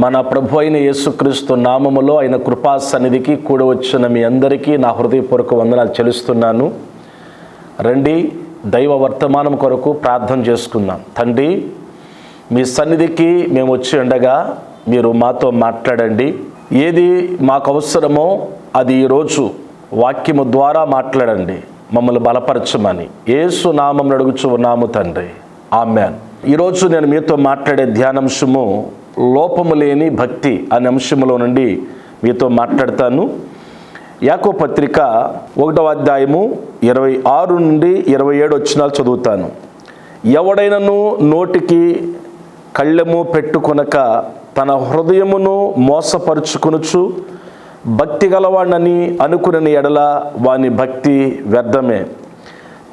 మన ప్రభు అయిన యేసుక్రీస్తు నామములో ఆయన కృపా సన్నిధికి కూడి వచ్చిన మీ అందరికీ నా హృదయపూర్వక వందనాలు చెల్లిస్తున్నాను. రండి దైవ వర్తమానం కొరకు ప్రార్థన చేసుకుందాం. తండ్రి మీ సన్నిధికి మేము వచ్చి ఉండగా మీరు మాతో మాట్లాడండి. ఏది మాకు అవసరమో అది ఈరోజు వాక్యము ద్వారా మాట్లాడండి. మమ్మల్ని బలపరచమని. ఏసు నామం అడుగుచు ఉన్నాము తండ్రి. ఆమెన్. ఈరోజు నేను మీతో మాట్లాడే ధ్యానాంశము లోపము లేని భక్తి అనే అంశంలో నుండి మీతో మాట్లాడతాను. యాకో పత్రిక ఒకటవ అధ్యాయము ఇరవై ఆరు నుండి ఇరవై ఏడు వచ్చినాలు చదువుతాను. ఎవడైనను నోటికి కళ్ళెము పెట్టుకొనక తన హృదయమును మోసపరుచుకొనుచు భక్తి గలవాణ్ణని అనుకుని ఎడల వాని భక్తి వ్యర్థమే.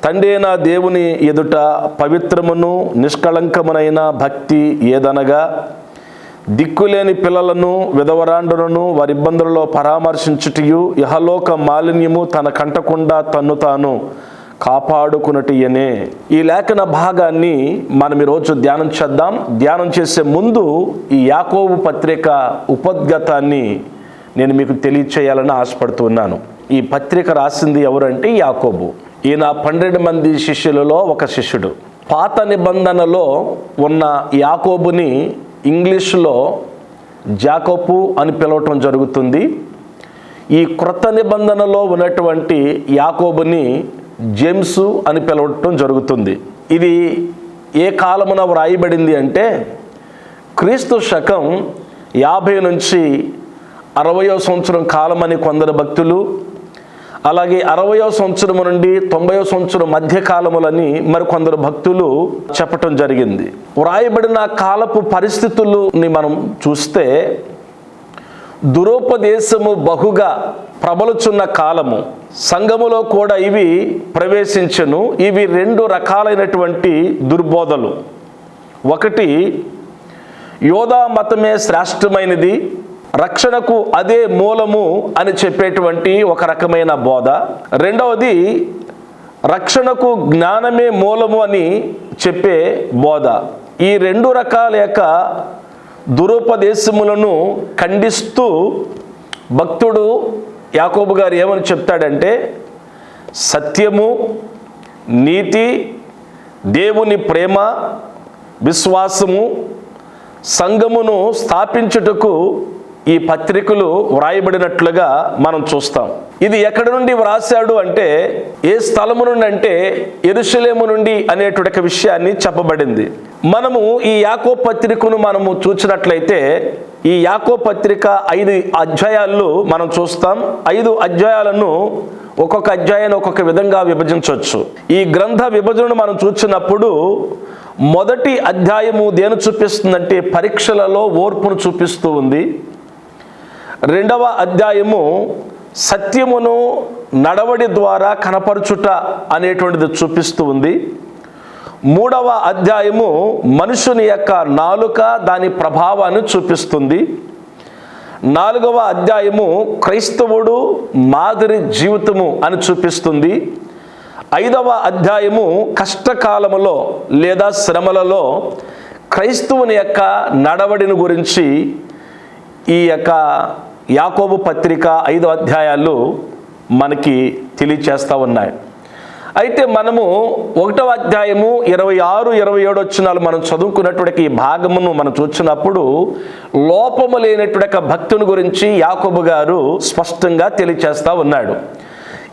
తండ్రి అయిన దేవుని ఎదుట పవిత్రమును నిష్కళంకమునైన భక్తి ఏదనగా? దిక్కులేని పిల్లలను విధవరాండులను వారి ఇబ్బందులలో పరామర్శించుటయు యహలోక మాలిన్యము తన కంటకుండా తన్ను తాను కాపాడుకున్నటియనే ఈ లేఖన భాగాన్ని మనం ఈరోజు ధ్యానం చేద్దాం. ధ్యానం చేసే ముందు ఈ యాకోబు పత్రిక ఉపద్గతాన్ని నేను మీకు తెలియచేయాలని ఆశపడుతున్నాను. ఈ పత్రిక రాసింది ఎవరంటే యాకోబు. ఈయన పన్నెండు మంది శిష్యులలో ఒక శిష్యుడు. పాత నిబంధనలో ఉన్న యాకోబుని ఇంగ్లీషులో జాకోపు అని పిలవటం జరుగుతుంది. ఈ క్రొత్త నిబంధనలో ఉన్నటువంటి యాకోబుని జేమ్స్ అని పిలవటం జరుగుతుంది. ఇది ఏ కాలమున వ్రాయబడింది అంటే క్రీస్తు శకం యాభై నుంచి అరవయో సంవత్సరం కాలమని కొందరు భక్తులు అలాగే అరవయో సంవత్సరం నుండి తొంభయో సంవత్సరం మధ్య కాలములని మరికొందరు భక్తులు చెప్పటం జరిగింది. వ్రాయబడిన కాలపు పరిస్థితులని మనం చూస్తే దురోపదేశము బహుగా ప్రబలుచున్న కాలము. సంఘములో కూడా ఇవి ప్రవేశించను. ఇవి రెండు రకాలైనటువంటి దుర్బోధలు. ఒకటి యోధా మతమే శ్రేష్టమైనది. రక్షణకు అదే మూలము అని చెప్పేటువంటి ఒక రకమైన బోధ. రెండవది రక్షణకు జ్ఞానమే మూలము అని చెప్పే బోధ. ఈ రెండు రకాల యొక్క దురుపదేశములను ఖండిస్తూ భక్తుడు యాకోబు గారు ఏమని చెప్తాడంటే సత్యము నీతి దేవుని ప్రేమ విశ్వాసము సంఘమును స్థాపించుటకు ఈ పత్రికలు వ్రాయబడినట్లుగా మనం చూస్తాం. ఇది ఎక్కడి నుండి వ్రాసాడు అంటే ఏ స్థలము నుండి అంటే ఎరుసలేము నుండి అనేటువంటి విషయాన్ని చెప్పబడింది. మనము ఈ యాకో పత్రికను మనము చూసినట్లయితే ఈ యాకో పత్రిక ఐదు అధ్యాయాలు మనం చూస్తాం. ఐదు అధ్యాయాలను ఒక్కొక్క అధ్యాయాన్ని ఒక్కొక్క విధంగా విభజించవచ్చు. ఈ గ్రంథ విభజనను మనం చూసినప్పుడు మొదటి అధ్యాయము దేని చూపిస్తుందంటే పరీక్షలలో ఓర్పును చూపిస్తూ ఉంది. రెండవ అధ్యాయము సత్యమును నడవడి ద్వారా కనపరచుట అనేటువంటిది చూపిస్తూ ఉంది. మూడవ అధ్యాయము మనుషుని యొక్క నాలుక దాని ప్రభావాన్ని చూపిస్తుంది. నాలుగవ అధ్యాయము క్రైస్తవుడు మాదిరి జీవితము అని చూపిస్తుంది. ఐదవ అధ్యాయము కష్టకాలములో లేదా శ్రమలలో క్రైస్తవుని యొక్క నడవడిని గురించి ఈ యొక్క యాకోబు పత్రిక ఐదు అధ్యాయాలు మనకి తెలియచేస్తూ ఉన్నాయి. అయితే మనము ఒకటవ అధ్యాయము ఇరవై ఆరు ఇరవై ఏడు వచ్చినాలు మనం చదువుకున్నటువంటి ఈ భాగమును మనం చూసినప్పుడు లోపము లేనటువంటి భక్తుని గురించి యాకోబు గారు స్పష్టంగా తెలియచేస్తూ ఉన్నాడు.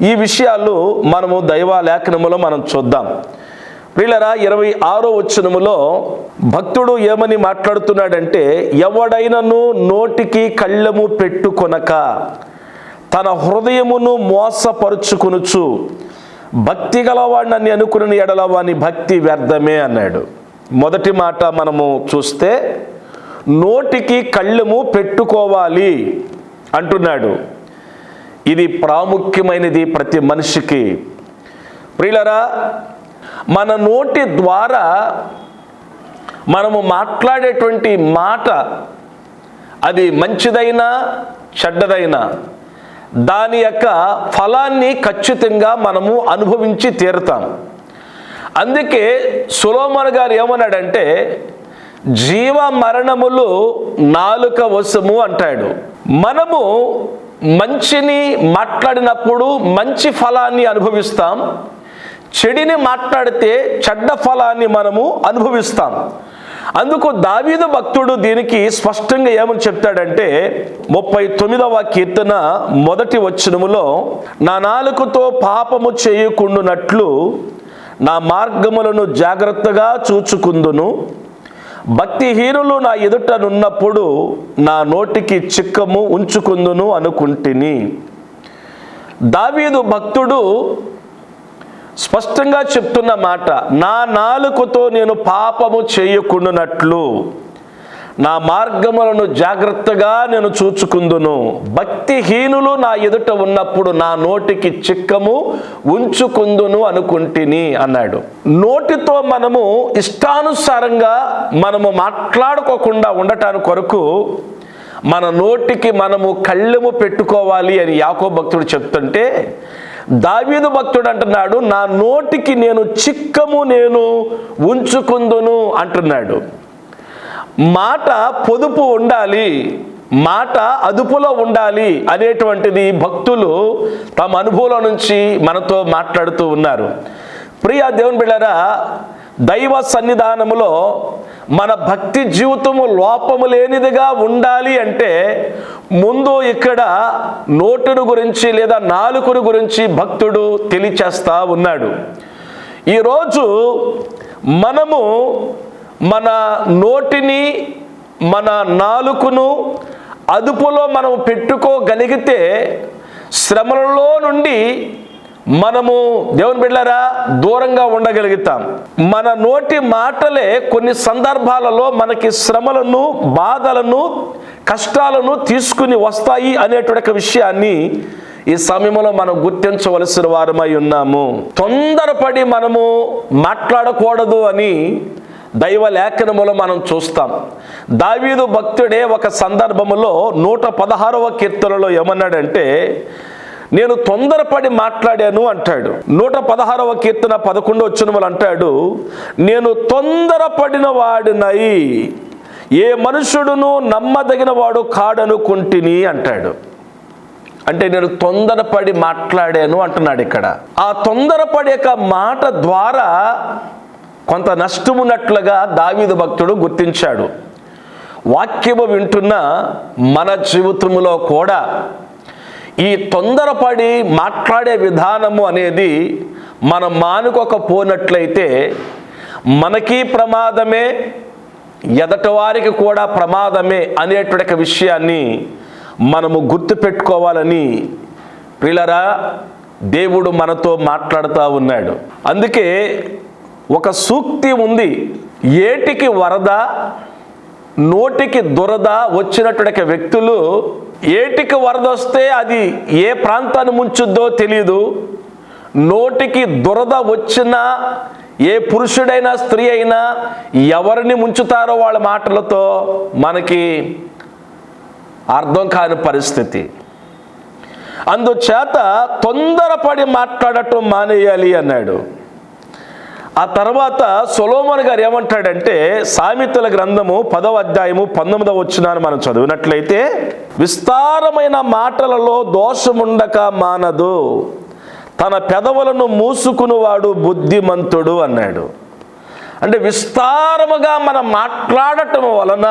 ఈ విషయాలు మనము దైవ లేఖనములో మనం చూద్దాం. ప్రియులరా ఇరవై ఆరో వచనములో భక్తుడు ఏమని మాట్లాడుతున్నాడంటే ఎవడైనను నోటికి కళ్ళము పెట్టుకొనక తన హృదయమును మోసపరుచుకొనుచు భక్తి గలవాడిని అనుకుని ఎడల వాని భక్తి వ్యర్థమే అన్నాడు. మొదటి మాట మనము చూస్తే నోటికి కళ్ళము పెట్టుకోవాలి అంటున్నాడు. ఇది ప్రాముఖ్యమైనది ప్రతి మనిషికి. ప్రియులరా మన నోటి ద్వారా మనము మాట్లాడేటువంటి మాట అది మంచిదైనా చెడ్డదైనా దాని యొక్క ఫలాన్ని ఖచ్చితంగా మనము అనుభవించి తీరుతాం. అందుకే సులోమన్ గారు ఏమన్నాడంటే జీవ మరణములు నాలుక వశము అంటాడు. మనము మంచిని మాట్లాడినప్పుడు మంచి ఫలాన్ని అనుభవిస్తాం చెడిని మాట్లాడితే చెడ్డ ఫలాన్ని మనము అనుభవిస్తాం. అందుకు దావీదు భక్తుడు దీనికి స్పష్టంగా ఏమని చెప్తాడంటే ముప్పై తొమ్మిదవ కీర్తన మొదటి వచనములో నా నాలుకతో పాపము చేయకుండునట్లు నా మార్గములను జాగ్రత్తగా చూచుకుందును. భక్తిహీనులు నా ఎదుటనున్నప్పుడు నా నోటికి చిక్కము ఉంచుకుందును అనుకుంటుని. దావీదు భక్తుడు స్పష్టంగా చెప్తున్న మాట నా నాలుకతో నేను పాపము చేయకుండానట్లు. నా మార్గములను జాగ్రత్తగా నేను చూచుకుందును. భక్తిహీనులు నా ఎదుట ఉన్నప్పుడు నా నోటికి చిక్కము ఉంచుకుందును అనుకుంటుని అన్నాడు. నోటితో మనము ఇష్టానుసారంగా మనము మాట్లాడుకోకుండా ఉండటానికి కొరకు మన నోటికి మనము కళ్ళెము పెట్టుకోవాలి అని యాకో భక్తుడు చెప్తుంటే దావీదు భక్తుడు అంటున్నాడు నా నోటికి నేను చిక్కము నేను ఉంచుకుందును అంటున్నాడు. మాట పొదుపు ఉండాలి మాట అదుపులో ఉండాలి అనేటువంటిది భక్తులు తమ అనుభవం నుంచి మనతో మాట్లాడుతూ ఉన్నారు. ప్రియా దేవుని బిళ్ళరా దైవ సన్నిధానములో మన భక్తి జీవితము లోపము లేనిదిగా ఉండాలి అంటే ముందు ఇక్కడ నోటును గురించి లేదా నాలుకను గురించి భక్తుడు తెలియచేస్తా ఉన్నాడు. ఈరోజు మనము మన నోటిని మన నాలుకను అదుపులో మనం పెట్టుకోగలిగితే శ్రమలలో నుండి మనము దేవుని బిడ్డారా దూరంగా ఉండగలుగుతాం. మన నోటి మాటలే కొన్ని సందర్భాలలో మనకి శ్రమలను బాధలను కష్టాలను తీసుకుని వస్తాయి అనేటువంటి విషయాన్ని ఈ సమయంలో మనం గుర్తించవలసిన వారమై ఉన్నాము. తొందరపడి మనము మాట్లాడకూడదు అని దైవ లేఖనములో మనం చూస్తాం. దావీదు భక్తుడే ఒక సందర్భములో నూట పదహారవ కీర్తనలో ఏమన్నాడంటే నేను తొందరపడి మాట్లాడాను అంటాడు. నూట పదహారవ కీర్తన పదకొండు వచ్చిన అంటాడు నేను తొందరపడిన వాడినై ఏ మనుషుడును నమ్మదగిన వాడు కాడనుకుంటుని అంటాడు. అంటే నేను తొందరపడి మాట్లాడాను అంటున్నాడు ఇక్కడ. ఆ తొందరపడి యొక్క మాట ద్వారా కొంత నష్టమున్నట్లుగా దావీదు భక్తుడు గుర్తించాడు. వాక్యము వింటున్న మన జీవితంలో కూడా ఈ తొందరపడి మాట్లాడే విధానము అనేది మనం మానుకోకపోనట్లయితే మనకి ప్రమాదమే ఎదటివారికి కూడా ప్రమాదమే అనేటువంటి విషయాన్ని మనము గుర్తుపెట్టుకోవాలని ప్రిలరా దేవుడు మనతో మాట్లాడుతూ ఉన్నాడు. అందుకే ఒక సూక్తి ఉంది. ఏటికి వరద నోటికి దురద వచ్చినటువంటి వ్యక్తులు ఏటికి వరద వస్తే అది ఏ ప్రాంతాన్ని ముంచుద్దో తెలియదు నోటికి దురద వచ్చినా ఏ పురుషుడైనా స్త్రీ అయినా ఎవరిని ముంచుతారో వాళ్ళ మాటలతో మనకి అర్థం కాని పరిస్థితి. అందుచేత తొందరపడి మాట్లాడటం మానేయాలి అన్నాడు. ఆ తర్వాత సొలోమన్ గారు ఏమంటాడంటే సామెతల గ్రంథము పదవ అధ్యాయము పంతొమ్మిదవ వచ్చినాన్ని మనం చదివినట్లయితే విస్తారమైన మాటలలో దోషముండక మానదు. తన పెదవులను మూసుకునివాడు బుద్ధిమంతుడు అన్నాడు. అంటే విస్తారముగా మనం మాట్లాడటం వలన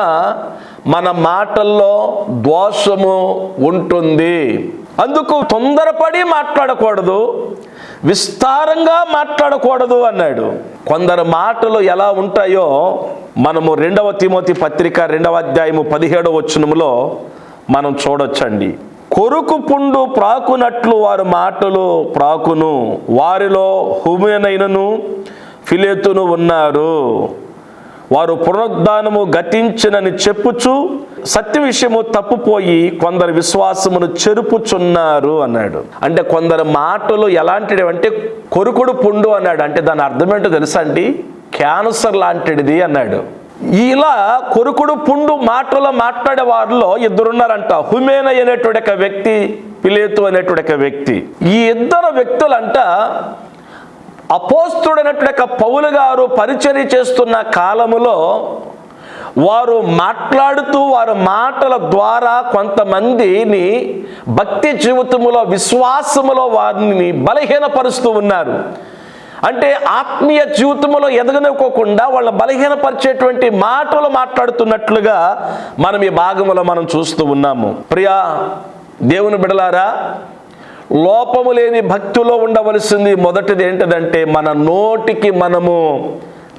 మన మాటల్లో దోషము ఉంటుంది. అందుకు తొందరపడి మాట్లాడకూడదు. విస్తారంగా మాట్లాడకూడదు అన్నాడు. కొందరు మాటలు ఎలా ఉంటాయో మనము రెండవ తిమోతి పత్రిక రెండవ అధ్యాయము పదిహేడవ వచనములో మనం చూడొచ్చండి. కొరుకు పుండు ప్రాకునట్లు వారు మాటలు ప్రాకును. వారిలో హుమేనైనను ఫిలేతును ఉన్నారు. వారు పునరుద్ధానము గతించినని చెప్పుచు సత్య విషయము తప్పుపోయి కొందరు విశ్వాసమును చెరుపుచున్నారు అన్నాడు. అంటే కొందరు మాటలు ఎలాంటివి అంటే కొరుకుడు పుండు అన్నాడు. అంటే దాని అర్థం ఏంటో తెలుసా అండి? క్యాన్సర్ లాంటిది అన్నాడు. ఇలా కొరుకుడు పుండు మాటలు మాట్లాడే వారిలో ఇద్దరున్నారంట. హుమేన అనేటువంటి వ్యక్తి పిలేతు అనేటువంటి ఒక వ్యక్తి. ఈ ఇద్దరు వ్యక్తులంట అపోస్తుడైనటువంటి యొక్క పౌలు గారు పరిచర్య చేస్తున్న కాలములో వారు మాట్లాడుతూ వారి మాటల ద్వారా కొంతమందిని భక్తి జీవితములో విశ్వాసములో వారిని బలహీనపరుస్తూ ఉన్నారు. అంటే ఆత్మీయ జీవితంలో ఎదగనుకోకుండా వాళ్ళ బలహీనపరిచేటువంటి మాటలు మాట్లాడుతున్నట్లుగా మనం ఈ భాగంలో మనం చూస్తూ ఉన్నాము. ప్రియా దేవుని బిడలారా లోపము లేని భక్తిలో ఉండవలసింది మొదటిది ఏంటంటే మన నోటికి మనము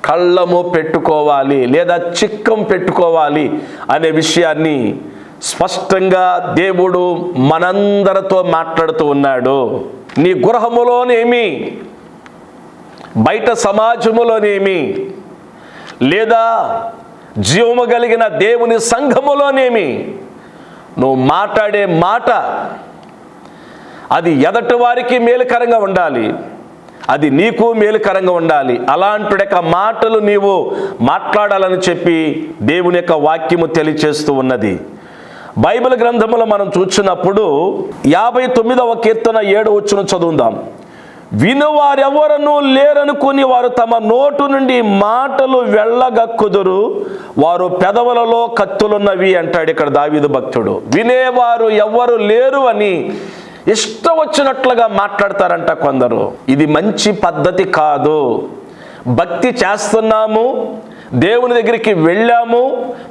కళ్ళము పెట్టుకోవాలి లేదా చిక్కం పెట్టుకోవాలి అనే విషయాన్ని స్పష్టంగా దేవుడు మనందరితో మాట్లాడుతూ ఉన్నాడు. నీ గృహములోనేమి? బయట సమాజములోనేమి? లేదా జీవము కలిగిన దేవుని సంఘములోనేమి? నువ్వు మాట్లాడే మాట అది ఎదటి వారికి మేలుకరంగా ఉండాలి. అది నీకు మేలుకరంగా ఉండాలి. అలాంటి యొక్క మాటలు నీవు మాట్లాడాలని చెప్పి దేవుని యొక్క వాక్యము తెలియచేస్తూ ఉన్నది. బైబిల్ గ్రంథములో మనం చూసినప్పుడు యాభై తొమ్మిదవ కీర్తన ఏడు వచ్చిన చదువుదాం. వినువారెవరను లేరనుకుని వారు తమ నోటు నుండి మాటలు వెళ్ళగక్కుదురు. వారు పెదవులలో కత్తులున్నవి అంటాడు ఇక్కడ దావీదు భక్తుడు. వినేవారు ఎవ్వరు లేరు అని ఇష్టం వచ్చినట్లుగా మాట్లాడతారంట కొందరు. ఇది మంచి పద్ధతి కాదు. భక్తి చేస్తున్నాము దేవుని దగ్గరికి వెళ్ళాము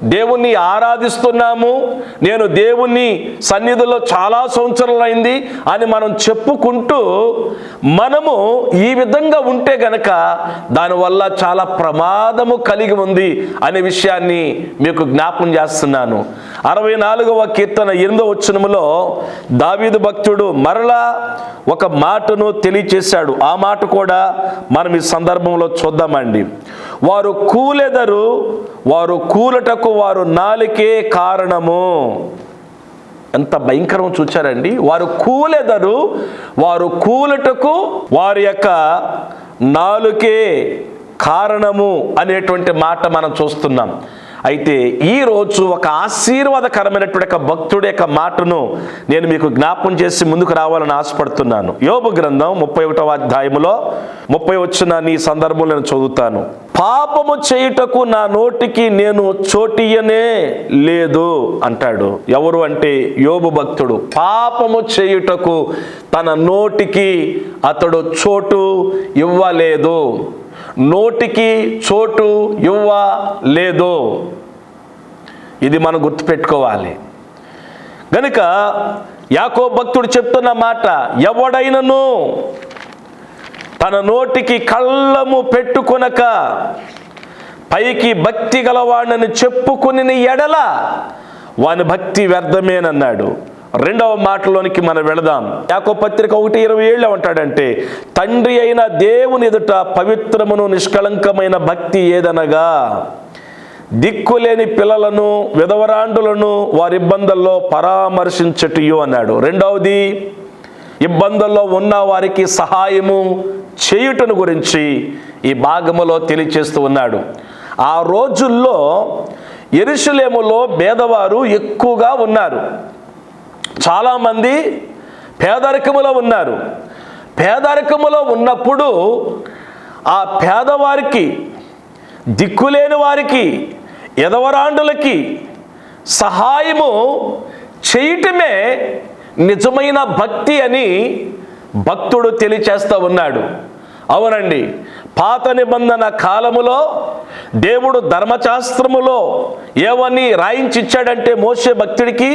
దేవుణ్ణి ఆరాధిస్తున్నాము నేను దేవుణ్ణి సన్నిధిలో చాలా సంవత్సరాలైంది అని మనం చెప్పుకుంటూ మనము ఈ విధంగా ఉంటే గనక దానివల్ల చాలా ప్రమాదము కలిగి ఉంది అనే విషయాన్ని మీకు జ్ఞాపం చేస్తున్నాను. అరవై నాలుగవ కీర్తన ఎనిమిదవ వచ్చనములో దావీదు భక్తుడు మరలా ఒక మాటను తెలియచేశాడు. ఆ మాట కూడా మనం ఈ సందర్భంలో చూద్దామండి. వారు కూలెదరు వారు కూలటకు వారు నాలుకే కారణము. ఎంత భయంకరం చూచారండి. వారు కూలెదరు వారు కూలటకు వారి యొక్క నాలుకే కారణము అనేటువంటి మాట మనం చూస్తున్నాం. అయితే ఈరోజు ఒక ఆశీర్వాదకరమైనటువంటి ఒక భక్తుడి యొక్క మాటను నేను మీకు జ్ఞాపం చేసి ముందుకు రావాలని ఆశపడుతున్నాను. యోబు గ్రంథం ముప్పై ఒకటవ అధ్యాయములో ముప్పై వచ్చిన నీ సందర్భంలో నేను చదువుతాను. పాపము చేయుటకు నా నోటికి నేను చోటియనే లేదు అంటాడు. ఎవరు అంటే యోబు భక్తుడు. పాపము చేయుటకు తన నోటికి అతడు చోటు ఇవ్వలేదు. నోటికి చోటు ఇవ్వలేదు ఇది మనం గుర్తుపెట్టుకోవాలి. గనుక యాకో భక్తుడు చెప్తున్న మాట ఎవడైనను తన నోటికి కళ్ళము పెట్టుకొనక పైకి భక్తి గలవాడిని చెప్పుకుని ఎడల వాని భక్తి వ్యర్థమేనన్నాడు. రెండవ మాటలోనికి మనం వెళదాం. యాకో పత్రిక ఒకటి ఇరవై ఏళ్ళు ఉంటాడంటే తండ్రి అయిన దేవుని ఎదుట పవిత్రమును నిష్కళంకమైన భక్తి ఏదనగా? దిక్కులేని పిల్లలను విధవరాండులను వారి ఇబ్బందుల్లో పరామర్శించటియు అన్నాడు. రెండవది ఇబ్బందుల్లో ఉన్న వారికి సహాయము చేయుటను గురించి ఈ భాగములో తెలియచేస్తూ ఉన్నాడు. ఆ రోజుల్లో ఎరుషులేములో పేదవారు ఎక్కువగా ఉన్నారు. చాలామంది పేదరికములో ఉన్నారు. పేదరికములో ఉన్నప్పుడు ఆ పేదవారికి దిక్కులేని వారికి ఎదవరాండులకి సహాయము చేయటమే నిజమైన భక్తి అని భక్తుడు తెలియచేస్తూ ఉన్నాడు. అవునండి. పాత నిబంధన కాలములో దేవుడు ధర్మశాస్త్రములో ఏవని రాయించిచ్చాడంటే మోసే భక్తుడికి?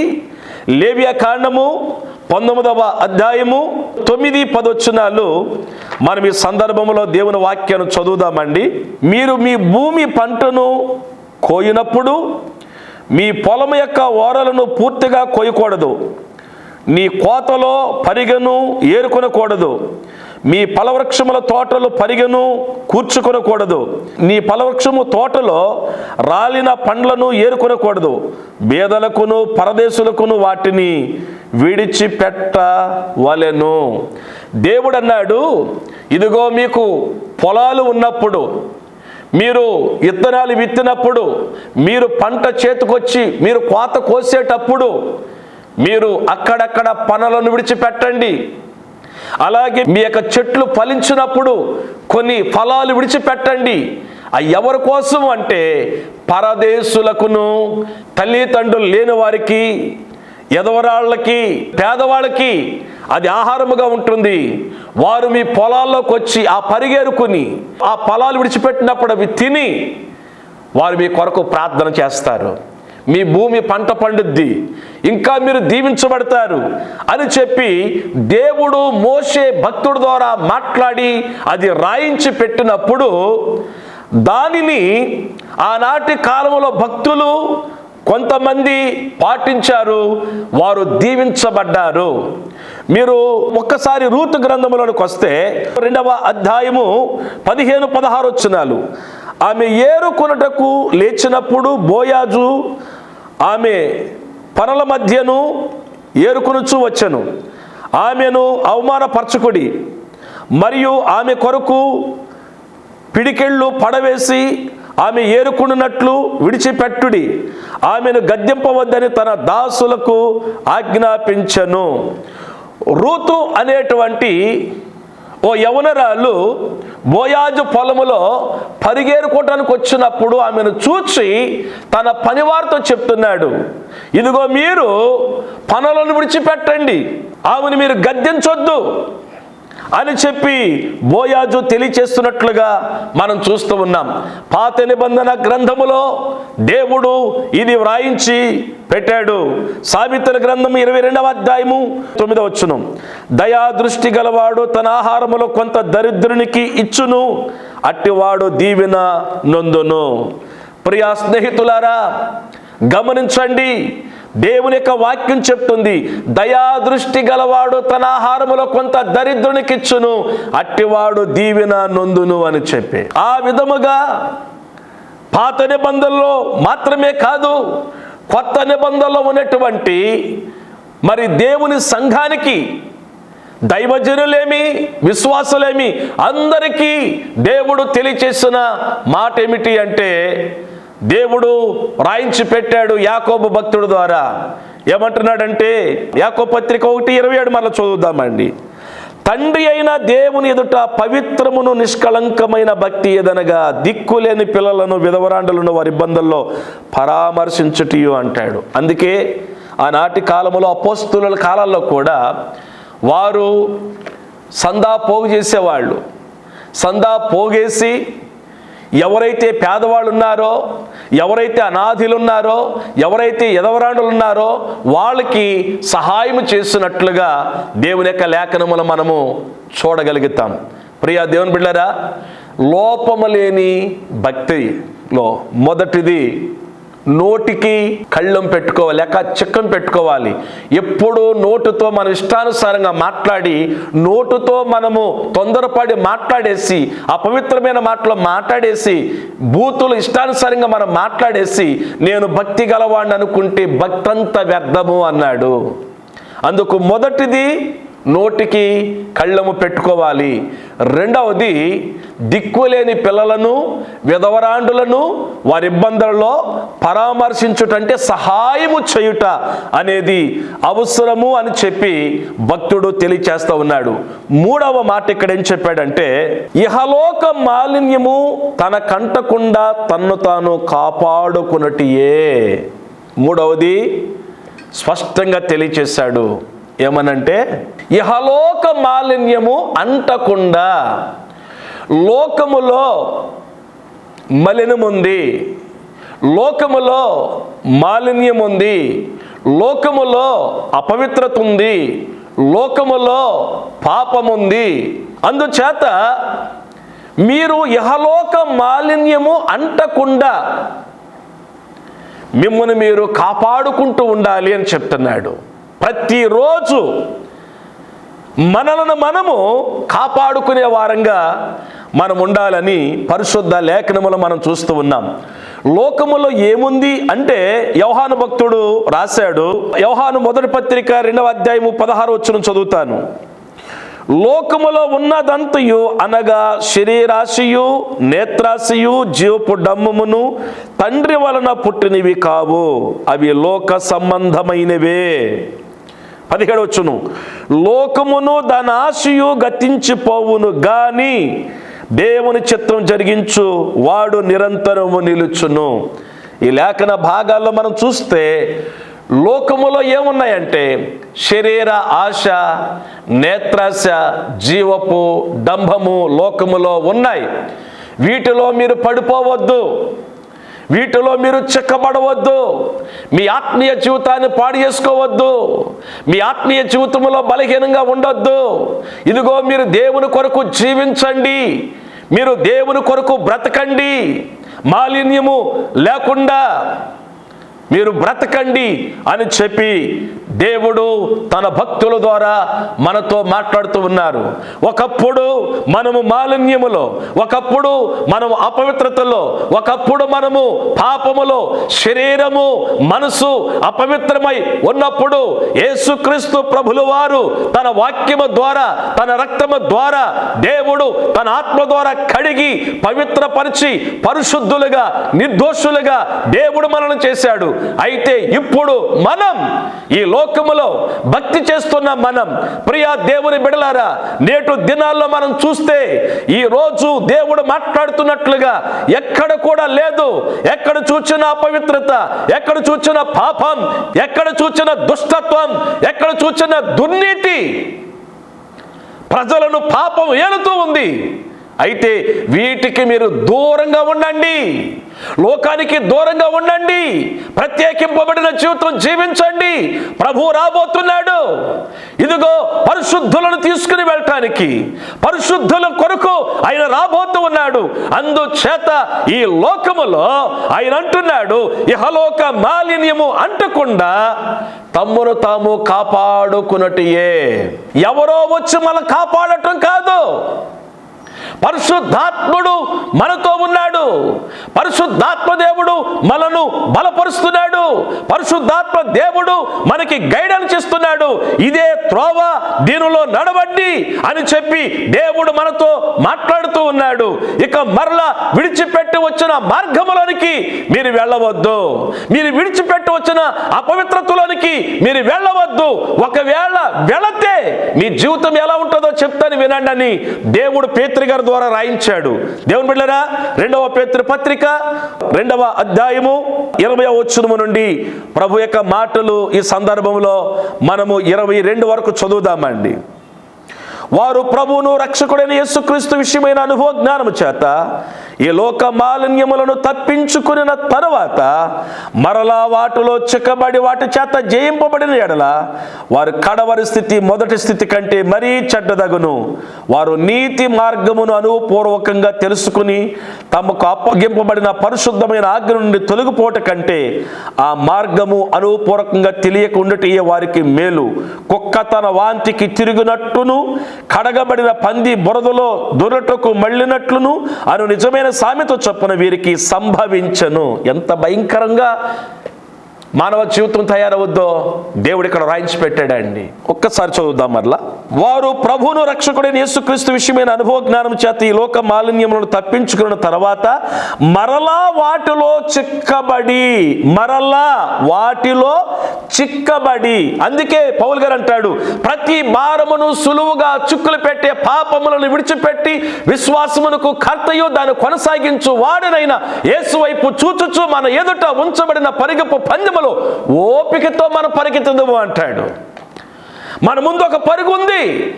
లేవ్య కాండము పంతొమ్మిదవ అధ్యాయము తొమ్మిది పదొచ్చునాలు మనం ఈ సందర్భంలో దేవుని వాక్యాన్ని చదువుదామండి. మీరు మీ భూమి పంటను కోయినప్పుడు మీ పొలం యొక్క ఓరలను పూర్తిగా కోయకూడదు. నీ కోతలో పరిగను ఏరుకొనకూడదు. మీ ఫలవృక్షముల తోటలు పరిగెను కూర్చుకొనకూడదు. నీ ఫలవృక్షము తోటలో రాలిన పండ్లను ఏరుకొనకూడదు. బేదలకును పరదేశులకును వాటిని విడిచిపెట్టవలెను దేవుడు అన్నాడు ఇదిగో మీకు పొలాలు ఉన్నప్పుడు మీరు ఇత్తనాలు విత్తినప్పుడు మీరు పంట చేతికొచ్చి మీరు కోత కోసేటప్పుడు మీరు అక్కడక్కడ పనులను విడిచిపెట్టండి. అలాగే మీ యొక్క చెట్లు ఫలించినప్పుడు కొన్ని ఫలాలు విడిచిపెట్టండి. అవి ఎవరి కోసం అంటే పరదేశులకును తల్లిదండ్రులు లేని వారికి ఎదవరాళ్ళకి పేదవాళ్ళకి అది ఆహారముగా ఉంటుంది. వారు మీ పొలాల్లోకి వచ్చి ఆ పరిగేరుకుని ఆ పొలాలు విడిచిపెట్టినప్పుడు అవి తిని వారు మీ కొరకు ప్రార్థన చేస్తారు. మీ భూమి పంట పండుద్ది. ఇంకా మీరు దీవించబడతారు అని చెప్పి దేవుడు మోసే భక్తుడి ద్వారా మాట్లాడి అది రాయించి పెట్టినప్పుడు దానిని ఆనాటి కాలంలో భక్తులు కొంతమంది పాటించారు వారు దీవించబడ్డారు. మీరు ఒక్కసారి రూతు గ్రంథంలోనికి వస్తే రెండవ అధ్యాయము పదిహేను పదహారు వచ్చినాలు ఆమె ఏరుకొనుటకు లేచినప్పుడు బోయాజు ఆమె పనుల మధ్యను ఏరుకొనుచు వచ్చను. ఆమెను అవమానపరచుకుడి. మరియు ఆమె కొరకు పిడికెళ్ళు పడవేసి ఆమె ఏరుకున్నట్లు విడిచిపెట్టుడి. ఆమెను గద్దెంపవద్దని తన దాసులకు ఆజ్ఞాపించను. రూతు అనేటువంటి ఓ యవనరాలు బోయాజు పొలములో పరిగేరుకోవటానికి వచ్చినప్పుడు ఆమెను చూచి తన పనివారితో చెప్తున్నాడు ఇదిగో మీరు పనులను విడిచిపెట్టండి ఆమెను మీరు గద్దెంచొద్దు అని చెప్పి బోయాజు తెలియచేస్తున్నట్లుగా మనం చూస్తూ ఉన్నాం. పాత నిబంధన గ్రంథములో దేవుడు ఇది వ్రాయించి పెట్టాడు. సావిత్ర గ్రంథం ఇరవై రెండవ అధ్యాయము తొమ్మిదవ వచ్చును దయా దృష్టి గలవాడు తన ఆహారములో కొంత దరిద్రునికి ఇచ్చును అట్టివాడు దీవెన నొందును. ప్రియా స్నేహితులారా గమనించండి దేవుని యొక్క వాక్యం చెప్తుంది దయా దృష్టి గలవాడు తన ఆహారములో కొంత దరిద్రునికిచ్చును అట్టివాడు దీవెన నొందును అని చెప్పి. ఆ విధముగా పాత నిబంధనలో మాత్రమే కాదు కొత్త నిబంధనలో ఉన్నటువంటి మరి దేవుని సంఘానికి దైవజనులేమి విశ్వాసులేమి అందరికీ దేవుడు తెలియచేసిన మాట ఏమిటి అంటే దేవుడు రాయించి పెట్టాడు యాకోబు భక్తుడు ద్వారా. ఏమంటున్నాడంటే యాకో పత్రిక ఒకటి ఇరవై ఏడు మళ్ళీ చదువుదామండి. తండ్రి అయిన దేవుని ఎదుట పవిత్రమును నిష్కళంకమైన భక్తి ఏదనగా దిక్కులేని పిల్లలను విధవరాండులను వారి ఇబ్బందుల్లో పరామర్శించుటియు అంటాడు. అందుకే ఆనాటి కాలంలో అపోస్తుల కాలాల్లో కూడా వారు సందా పోగు చేసేవాళ్ళు. సందా పోగేసి ఎవరైతే పేదవాళ్ళు ఉన్నారో ఎవరైతే అనాథులు ఉన్నారో ఎవరైతే ఎదవరాండులు ఉన్నారో వాళ్ళకి సహాయం చేస్తున్నట్లుగా దేవుని యొక్క లేఖనములు మనము చూడగలుగుతాం. ప్రియా దేవుని బిళ్ళరా లోపము లేని భక్తిలో మొదటిది నోటికి కళ్ళం పెట్టుకోవాలి లేక చిక్కం పెట్టుకోవాలి. ఎప్పుడూ నోటుతో మనం ఇష్టానుసారంగా మాట్లాడి నోటుతో మనము తొందరపడి మాట్లాడేసి అపవిత్రమైన మాటలు మాట్లాడేసి బూతులు ఇష్టానుసారంగా మనం మాట్లాడేసి నేను భక్తి గలవాడిని అనుకుంటే భక్తంత వ్యర్థము అన్నాడు. అందుకు మొదటిది నోటికి కళ్ళము పెట్టుకోవాలి. రెండవది దిక్కులేని పిల్లలను విధవరాండులను వారి ఇబ్బందులలో పరామర్శించుటంటే సహాయము చేయుట అనేది అవసరము అని చెప్పి భక్తుడు తెలియచేస్తూ ఉన్నాడు. మూడవ మాట ఇక్కడ ఏం చెప్పాడంటే ఇహలోక మాలిన్యము తన కంటకుండా తన్ను తాను కాపాడుకున్నటియే. మూడవది స్పష్టంగా తెలియచేశాడు. ఏమనంటే ఇహలోక మాలిన్యము అంటకుండా లోకములో మలినముంది లోకములో మాలిన్యం ఉంది లోకములో అపవిత్రత ఉంది లోకములో పాపముంది. అందుచేత మీరు ఇహలోక మాలిన్యము అంటకుండా మిమ్మల్ని మీరు కాపాడుకుంటూ ఉండాలి అని చెప్తున్నాడు. ప్రతిరోజు మనలను మనము కాపాడుకునే వారంగా మనం ఉండాలని పరిశుద్ధ లేఖనములో మనం చూస్తూ ఉన్నాం. లోకములో ఏముంది అంటే యవహాను భక్తుడు రాశాడు యవహాను మొదటి పత్రిక రెండవ అధ్యాయము పదహారు వచ్చిన చదువుతాను. లోకములో ఉన్నదంతయు అనగా శరీరాశియు నేత్రాశియు జీవపు డమ్మును తండ్రి వలన పుట్టినవి కావు. అవి లోక సంబంధమైనవే. పదిహేడు వచ్చును. లోకమును దాని ఆశయు గతించిపోవును గాని దేవుని చిత్తం జరిగించు వాడు నిరంతరము నిలుచును. ఈ లేఖన భాగాల్లో మనం చూస్తే లోకములో ఏమున్నాయంటే శరీర ఆశ నేత్రాశ జీవపు డంభము లోకములో ఉన్నాయి. వీటిలో మీరు పడిపోవద్దు. వీటిలో మీరు చిక్కబడవద్దు. మీ ఆత్మీయ జీవితాన్ని పాడు చేసుకోవద్దు. మీ ఆత్మీయ జీవితంలో బలహీనంగా ఉండొద్దు. ఇదిగో మీరు దేవుని కొరకు జీవించండి. మీరు దేవుని కొరకు బ్రతకండి. మాలిన్యము లేకుండా మీరు బ్రతకండి అని చెప్పి దేవుడు తన భక్తుల ద్వారా మనతో మాట్లాడుతూ ఉన్నారు. ఒకప్పుడు మనము మాలిన్యములో ఒకప్పుడు మనము అపవిత్రతలో ఒకప్పుడు మనము పాపములో శరీరము మనసు అపవిత్రమై ఉన్నప్పుడు యేసుక్రీస్తు ప్రభులు వారు తన వాక్యము ద్వారా తన రక్తము ద్వారా దేవుడు తన ఆత్మ ద్వారా కడిగి పవిత్రపరిచి పరిశుద్ధులుగా నిర్దోషులుగా దేవుడు మనల్ని చేశాడు. అయితే ఇప్పుడు మనం ఈ లోకములో భక్తి చేస్తున్న మనం ప్రియా దేవుని బిడలారా నేటు దినాల్లో మనం చూస్తే ఈ రోజు దేవుడు మాట్లాడుతున్నట్లుగా ఎక్కడ కూడా లేదు. ఎక్కడ చూచిన అపవిత్రత ఎక్కడ చూచిన పాపం ఎక్కడ చూచిన దుష్టత్వం ఎక్కడ చూచిన దుర్నీతి. ప్రజలను పాపం ఏలుతూ ఉంది. అయితే వీటికి మీరు దూరంగా ఉండండి. లోకానికి దూరంగా ఉండండి. ప్రత్యేకింపబడిన జీవితం జీవించండి. ప్రభు రాబోతున్నాడు. ఇదిగో పరిశుద్ధులను తీసుకుని వెళ్ళటానికి పరిశుద్ధుల కొరకు ఆయన రాబోతూ ఉన్నాడు. అందుచేత ఈ లోకములో ఆయన అంటున్నాడు ఇహలోక మాలిన్యము అంటకుండా తమ్మును తాము కాపాడుకున్నటియే. ఎవరో వచ్చి మనం కాపాడటం కాదు. పరిశుద్ధాత్ముడు మనతో ఉన్నాడు. పరిశుద్ధాత్మ దేవుడు మనను బలపరుస్తున్నాడు. పరిశుద్ధాత్మ దేవుడు మనకి గైడెన్స్ ఇస్తున్నాడు. ఇదే త్రోవ దీనిలో నడవండి అని చెప్పి దేవుడు మనతో మాట్లాడుతూ ఉన్నాడు. ఇక మరలా విడిచిపెట్టి వచ్చిన మార్గములోనికి మీరు వెళ్ళవద్దు. మీరు విడిచిపెట్టి వచ్చిన అపవిత్రతలోనికి మీరు వెళ్ళవద్దు. ఒకవేళ వెళతే మీ జీవితం ఎలా ఉంటుందో చెప్తాను వినండి అని దేవుడు పేత్రి గారి ద్వారా రాయించాడు. దేవుని బిడ్డరా రెండవ పేత్రి పత్రిక రెండవ అధ్యాయము ఇరవై వచ్చునము నుండి ప్రభు యొక్క మాటలు ఈ సందర్భంలో మనము ఇరవై రెండు వరకు చదువుదామండి. వారు ప్రభువును రక్షకుడైన యేసుక్రీస్తు విషయమైన అనుభవ జ్ఞానము చేత ఈ లోక మాలిన్యములను తప్పించుకున్న తరువాత మరలా వాటిలో చిక్కబడి వాటి చేత జయింపబడిన ఎడల వారు కడవరి స్థితి మొదటి స్థితి కంటే మరీ చెడ్డదగును. వారు నీతి మార్గమును అనుపూర్వకంగా తెలుసుకుని తమకు అప్పగింపబడిన పరిశుద్ధమైన ఆజ్ఞ నుండి తొలగిపోట కంటే ఆ మార్గము అనుపూర్వకంగా తెలియకుండాటే వారికి మేలు. కుక్క తన వాంతికి తిరిగినట్టును కడగబడిన పంది బురదలో దొరటకు మళ్ళినట్లును అను నిజమైన సామెత చొప్పున వీరికి సంభవించను. ఎంత భయంకరంగా మానవ జీవితం తయారవద్దో దేవుడు ఇక్కడ రాయించి పెట్టాడండి. ఒక్కసారి చదువుదాం మరలా. వారు ప్రభువును రక్షకుడైన యేసుక్రీస్తు విషయమైన అనుభవ జ్ఞానం చేత ఈ లోక మాలిన్యములను తప్పించుకున్న తర్వాత మరలా వాటిలో చిక్కబడి మరలా వాటిలో చిక్కబడి. అందుకే పౌల్ గారు అంటాడు ప్రతి భారమును సులువుగా చుక్కులు పెట్టే పాపములను విడిచిపెట్టి విశ్వాసమునకు కర్తయు దాన్ని కొనసాగించు వాడునైన యేసు వైపు చూచుచు మన ఎదుట ఉంచబడిన పరిగెపు పందెములో ఓపికతో మనం పరిగెత్తుదాము అంటాడు. మన ముందు ఒక పరుగు ఉంది.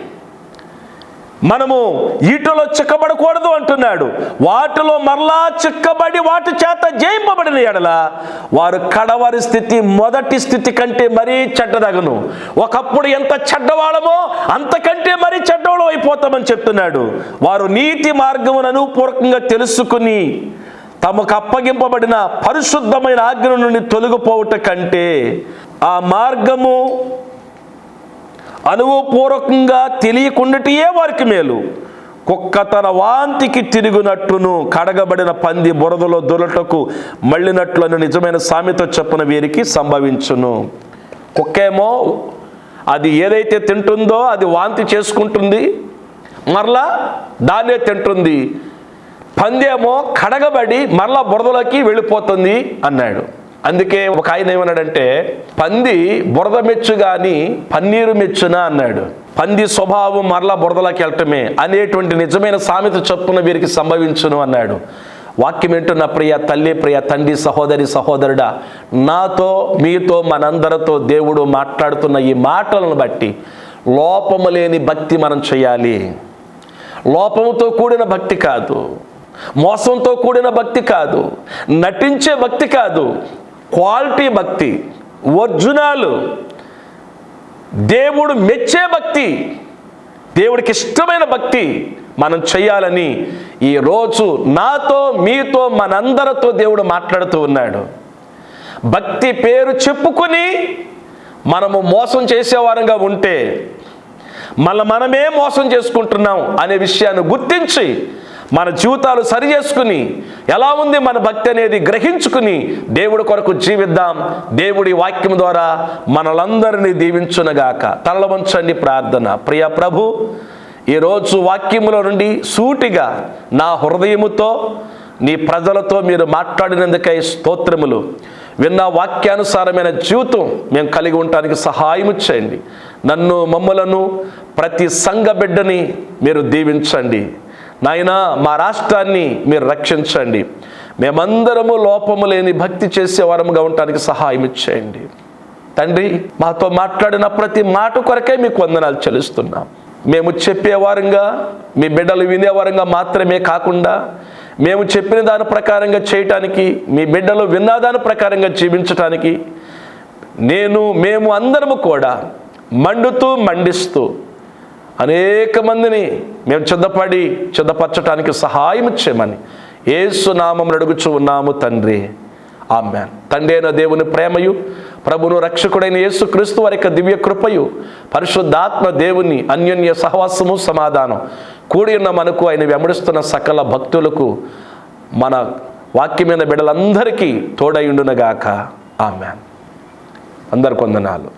మనము ఈటలో చిక్కబడకూడదు అంటున్నాడు. వాటిలో మరలా చిక్కబడి వాటి చేత జయింపబడిన ఎడల వారు కడవరి స్థితి మొదటి స్థితి కంటే మరీ చెడ్డదగను. ఒకప్పుడు ఎంత చెడ్డవాళ్ళమో అంతకంటే మరీ చెడ్డవాళ్ళం అయిపోతామని చెప్తున్నాడు. వారు నీతి మార్గమునను అనుపూర్వకంగా తెలుసుకుని తమకు అప్పగింపబడిన పరిశుద్ధమైన ఆజ్ఞ నుండి తొలగిపోవుట కంటే ఆ మార్గము అనుభవపూర్వకంగా తెలియకుండాటియే వారికి మేలు. కుక్క తన వాంతికి తిరిగినట్టును కడగబడిన పంది బురదలో దొరటకు మళ్ళినట్లను నిజమైన సామెత చెప్పిన వీరికి సంభవించును. కుక్కేమో అది ఏదైతే తింటుందో అది వాంతి చేసుకుంటుంది మరలా దాన్నే తింటుంది. పందేమో కడగబడి మరలా బురదలోకి వెళ్ళిపోతుంది అన్నాడు. అందుకే ఒక ఆయన ఏమన్నాడంటే పంది బురద మెచ్చు గాని పన్నీరు మెచ్చునా? అన్నాడు. పంది స్వభావం మరలా బురదలోకి వెళ్ళటమే అనేటువంటి నిజమైన సామెత చొప్పున వీరికి సంభవించును అన్నాడు. వాక్యం వింటున్న ప్రియ తల్లి ప్రియ తండ్రి సహోదరి సహోదరుడా నాతో మీతో మనందరితో దేవుడు మాట్లాడుతున్న ఈ మాటలను బట్టి లోపము లేని భక్తి మనం చేయాలి. లోపముతో కూడిన భక్తి కాదు. మోసంతో కూడిన భక్తి కాదు నటించే భక్తి కాదు క్వాలిటీ భక్తి ఒరిజినల్. దేవుడు మెచ్చే భక్తి దేవుడికి ఇష్టమైన భక్తి మనం చేయాలని ఈరోజు నాతో మీతో మనందరితో దేవుడు మాట్లాడుతూ ఉన్నాడు. భక్తి పేరు చెప్పుకుని మనము మోసం చేసేవారంగా ఉంటే మళ్ళీ మనమే మోసం చేసుకుంటున్నాం అనే విషయాన్ని గుర్తించి మన జీవితాలు సరి చేసుకుని ఎలా ఉంది మన భక్తి అనేది గ్రహించుకుని దేవుడి కొరకు జీవిద్దాం. దేవుడి వాక్యం ద్వారా మనలందరినీ దీవించునగాక. తలల వంచండి ప్రార్థన. ప్రియ ప్రభు ఈరోజు వాక్యములో నుండి సూటిగా నా హృదయముతో నీ ప్రజలతో మీరు మాట్లాడినందుకై స్తోత్రములు. విన్న వాక్యానుసారమైన జీవితం మేము కలిగి ఉండటానికి సహాయం చేయండి. నన్ను మమ్మలను ప్రతి సంఘ బిడ్డని మీరు దీవించండి. నాయనా మా రాష్ట్రాన్ని మీరు రక్షించండి. మేమందరము లోపము లేని భక్తి చేసే వరముగా ఉండటానికి సహాయం ఇచ్చేయండి. తండ్రి మాతో మాట్లాడిన ప్రతి మాట కొరకే మీకు వందనాలు చెల్లిస్తున్నాం. మేము చెప్పేవారంగా మీ బిడ్డలు వినేవారంగా మాత్రమే కాకుండా మేము చెప్పిన దాని ప్రకారంగా చేయటానికి మీ బిడ్డలు విన్న దాని ప్రకారంగా జీవించటానికి నేను మేము అందరము కూడా మండుతూ మండిస్తూ అనేక మందిని మేము చిద్దపడి చిద్దపరచటానికి సహాయం చేయమని ఏసునామం అడుగుచు ఉన్నాము తండ్రి. ఆమె తండ్రి అయిన దేవుని ప్రేమయు ప్రభును రక్షకుడైన యేసు క్రీస్తు వారి యొక్క దివ్య కృపయు పరిశుద్ధాత్మ దేవుని అన్యోన్య సహవాసము సమాధానం కూడి ఉన్న మనకు ఆయన వెంబడిస్తున్న సకల భక్తులకు మన వాక్యమైన బిడ్డలందరికీ తోడయుండునగాక ఆమె అందరు వందనాలు